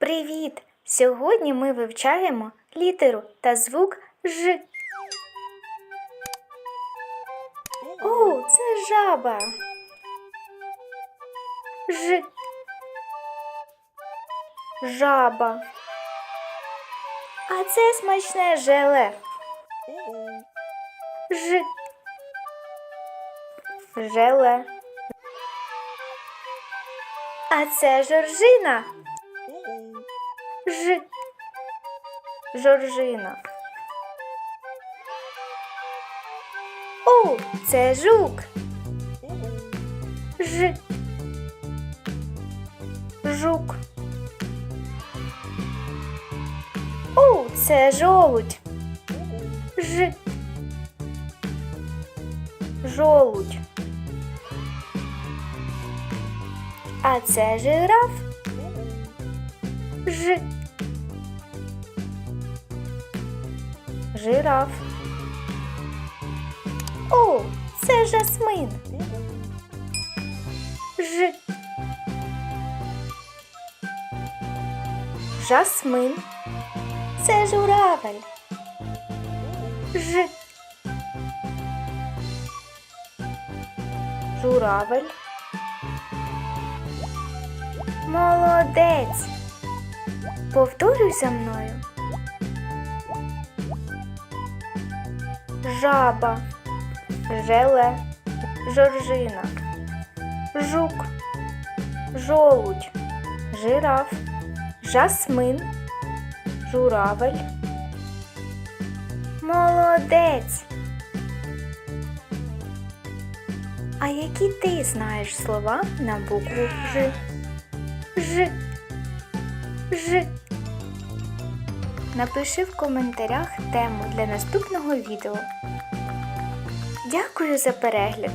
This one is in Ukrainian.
Привіт! Сьогодні ми вивчаємо літеру та звук Ж. О, це жаба. Ж. Жаба. А це смачне желе. Ж. Желе. А це жоржина. Ж. Жоржина. О, це жук. Ж. Жук. О, це жолудь. Ж. Жолудь. А це жираф. Ж. Жираф. О, це жасмин. Ж. Жасмин. Це журавель. Ж. Журавель. Молодець. Повторюй за мною. Жаба, желе, жоржина, жук, жолудь, жираф, жасмин, журавель. Молодець. А які ти знаєш слова на букву Ж? Ж. Ж. Напиши в коментарях тему для наступного відео. Дякую за перегляд!